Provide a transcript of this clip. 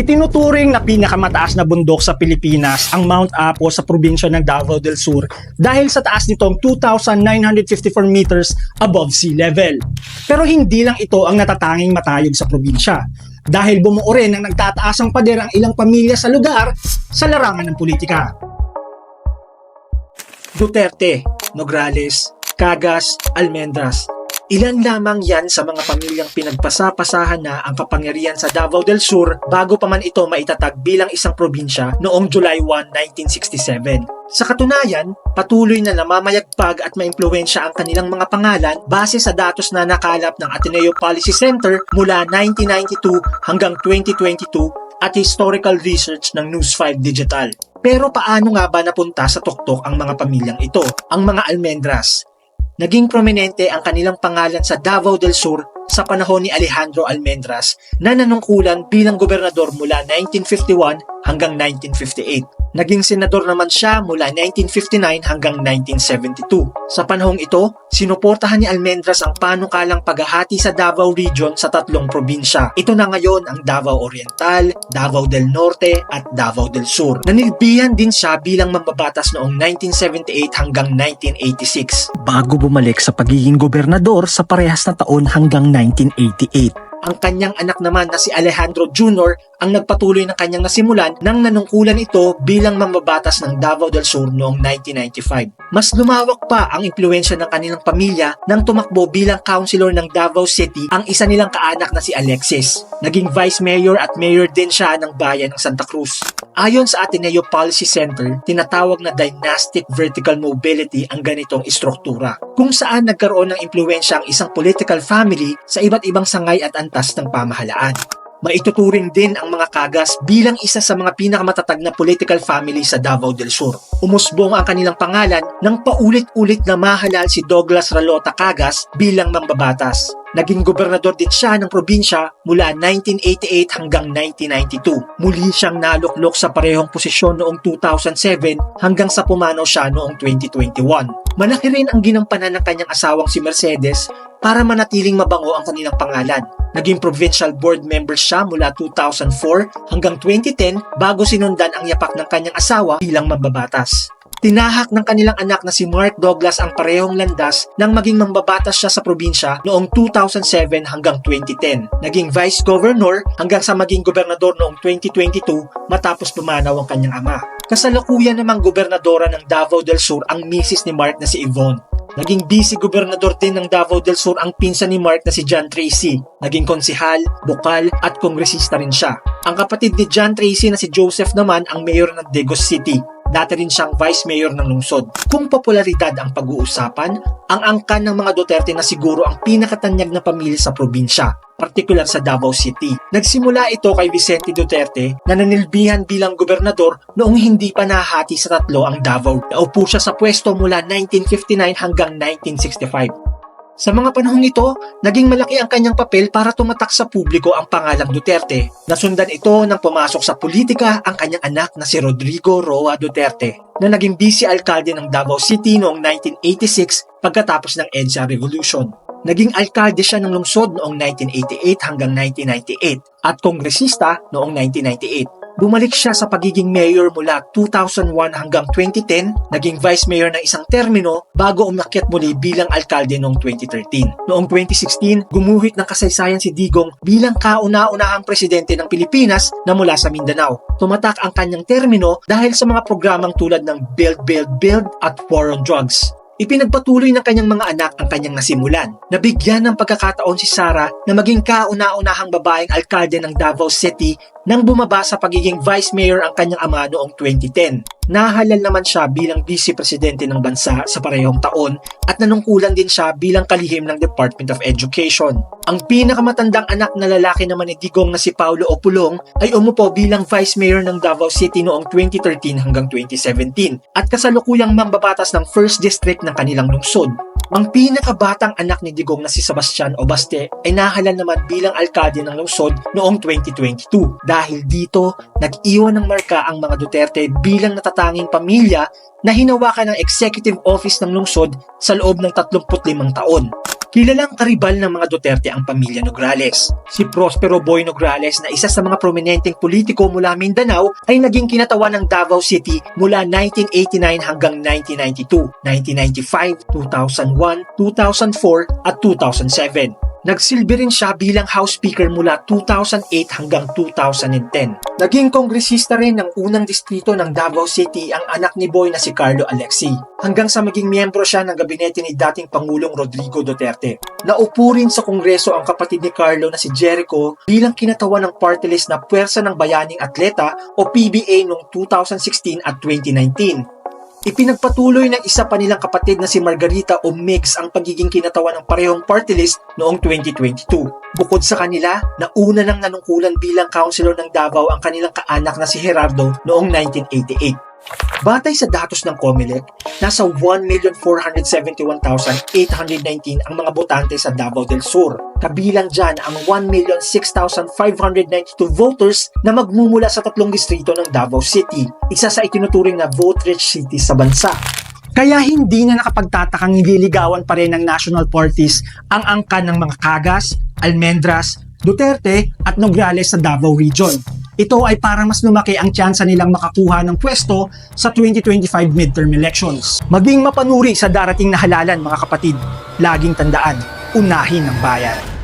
Itinuturing na pinakamataas na bundok sa Pilipinas ang Mount Apo sa probinsya ng Davao del Sur dahil sa taas nitong 2,954 meters above sea level. Pero hindi lang ito ang natatanging matayog sa probinsya dahil bumuo rin ng nagtataasang pader ang ilang pamilya sa lugar sa larangan ng politika. Duterte, Nograles, Cagas, Almendras. Ilan lamang yan sa mga pamilyang pinagpasa-pasahan na ang kapangyarihan sa Davao del Sur bago pa man ito maitatag bilang isang probinsya noong July 1, 1967. Sa katunayan, patuloy na namamayagpag at maimpluwensya ang kanilang mga pangalan base sa datos na nakalap ng Ateneo Policy Center mula 1992 hanggang 2022 at historical research ng News 5 Digital. Pero paano nga ba napunta sa tuktok ang mga pamilyang ito, ang mga Almendras? Naging prominente ang kanilang pangalan sa Davao del Sur sa panahon ni Alejandro Almendras na nanungkulan bilang gobernador mula 1951 hanggang 1958. Naging senador naman siya mula 1959 hanggang 1972. Sa panahong ito, sinuportahan ni Almendras ang panukalang paghahati sa Davao Region sa tatlong probinsya. Ito na ngayon ang Davao Oriental, Davao del Norte at Davao del Sur. Nanilbihan din siya bilang mambabatas noong 1978 hanggang 1986 bago bumalik sa pagiging gobernador sa parehas na taon hanggang 1988. Ang kanyang anak naman na si Alejandro Jr. ang nagpatuloy ng kanyang nasimulan nang nanungkulan ito bilang mambabatas ng Davao del Sur noong 1995. Mas lumawak pa ang impluensya ng kanilang pamilya nang tumakbo bilang councilor ng Davao City ang isa nilang kaanak na si Alexis. Naging vice mayor at mayor din siya ng bayan ng Santa Cruz. Ayon sa Ateneo Policy Center, tinatawag na dynastic vertical mobility ang ganitong istruktura, kung saan nagkaroon ng impluensya ang isang political family sa iba't ibang sangay at antas ng pamahalaan. Maituturing din ang mga Kagas bilang isa sa mga pinakamatatag na political family sa Davao del Sur. Umusbong ang kanilang pangalan nang paulit-ulit na mahalal si Douglas Ralota Cagas bilang mambabatas. Naging gobernador din siya ng probinsya mula 1988 hanggang 1992. Muli siyang naluklok sa parehong posisyon noong 2007 hanggang sa pumanaw siya noong 2021. Malaki rin ang ginampanan ng kanyang asawang si Mercedes para manatiling mabango ang kanilang pangalan. Naging provincial board member siya mula 2004 hanggang 2010 bago sinundan ang yapak ng kanyang asawa bilang mambabatas. Tinahak ng kanilang anak na si Mark Douglas ang parehong landas nang maging mambabatas siya sa probinsya noong 2007 hanggang 2010. Naging vice governor hanggang sa maging gobernador noong 2022 matapos pumanaw ang kanyang ama. Kasalukuyan namang gobernadora ng Davao del Sur ang misis ni Mark na si Yvonne. Naging vice-gobernador din ng Davao del Sur ang pinsan ni Mark na si John Tracy. Naging konsihal, bukal at kongresista rin siya. Ang kapatid ni John Tracy na si Joseph naman ang mayor ng Degos City. Dati rin siyang vice mayor ng lungsod. Kung popularidad ang pag-uusapan, ang angkan ng mga Duterte na siguro ang pinakatanyag na pamilya sa probinsya, partikular sa Davao City. Nagsimula ito kay Vicente Duterte na nanilbihan bilang gobernador noong hindi pa nahati sa tatlo ang Davao. Naupo siya sa pwesto mula 1959 hanggang 1965. Sa mga panahong ito, naging malaki ang kanyang papel para tumatak sa publiko ang pangalang Duterte. Nasundan ito nang pumasok sa politika ang kanyang anak na si Rodrigo Roa Duterte na naging vice-alkalde ng Davao City noong 1986 pagkatapos ng EDSA Revolution. Naging alkalde siya ng lungsod noong 1988 hanggang 1998 at kongresista noong 1998. Bumalik siya sa pagiging mayor mula 2001 hanggang 2010, naging vice mayor ng isang termino bago umakyat muli bilang alkalde noong 2013. Noong 2016, gumuhit ng kasaysayan si Digong bilang kauna-unahang presidente ng Pilipinas na mula sa Mindanao. Tumatak ang kanyang termino dahil sa mga programang tulad ng Build, Build, Build at War on Drugs. Ipinagpatuloy ng kanyang mga anak ang kanyang nasimulan. Nabigyan ng pagkakataon si Sara na maging kauna-unahang babaeng alkalde ng Davao City nang bumaba sa pagiging vice mayor ang kanyang ama noong 2010. Nahalal naman siya bilang vice-presidente ng bansa sa parehong taon at nanungkulan din siya bilang kalihim ng Department of Education. Ang pinakamatandang anak na lalaki naman ni Digong na si Paulo Opulong ay umupo bilang vice mayor ng Davao City noong 2013 hanggang 2017 at kasalukuyang mambabatas ng first district ng kanilang lungsod. Ang pinakabatang anak ni Digong na si Sebastian Obaste ay nahalal naman bilang alkalde ng lungsod noong 2022. Dahil dito, nag-iwan ng marka ang mga Duterte bilang natatanging pamilya na hinawakan ng executive office ng lungsod sa loob ng 35 taon. Kilalang karibal ng mga Duterte ang pamilya Nograles. Si Prospero Boy Nograles na isa sa mga prominenteng politiko mula Mindanao ay naging kinatawan ng Davao City mula 1989 hanggang 1992, 1995, 2001, 2004 at 2007. Nagsilbi rin siya bilang House Speaker mula 2008 hanggang 2010. Naging kongresista rin ng unang distrito ng Davao City ang anak ni Boy na si Carlo Alexi. Hanggang sa maging miyembro siya ng gabinete ni dating Pangulong Rodrigo Duterte. Naupo rin sa kongreso ang kapatid ni Carlo na si Jericho bilang kinatawan ng party list na Puwersa ng Bayaning Atleta o PBA noong 2016 at 2019. Ipinagpatuloy ng isa pa nilang kapatid na si Margarita o Mix ang pagiging kinatawan ng parehong party list noong 2022. Bukod sa kanila, nauna nang nanungkulan bilang councilor ng Davao ang kanilang kaanak na si Gerardo noong 1988. Batay sa datos ng COMELEC, nasa 1,471,819 ang mga botante sa Davao del Sur. Kabilang dyan ang 1,06,592 voters na magmumula sa tatlong distrito ng Davao City, isa sa itinuturing na vote-rich city sa bansa. Kaya hindi na nakapagtatakang nililigawan pa rin ng national parties ang angkan ng mga Kagas, Almendras, Duterte at Nograles sa Davao Region. Ito ay para mas lumaki ang tsansa nilang makakuha ng pwesto sa 2025 midterm elections. Maging mapanuri sa darating na halalan mga kapatid, laging tandaan, unahin ang bayan.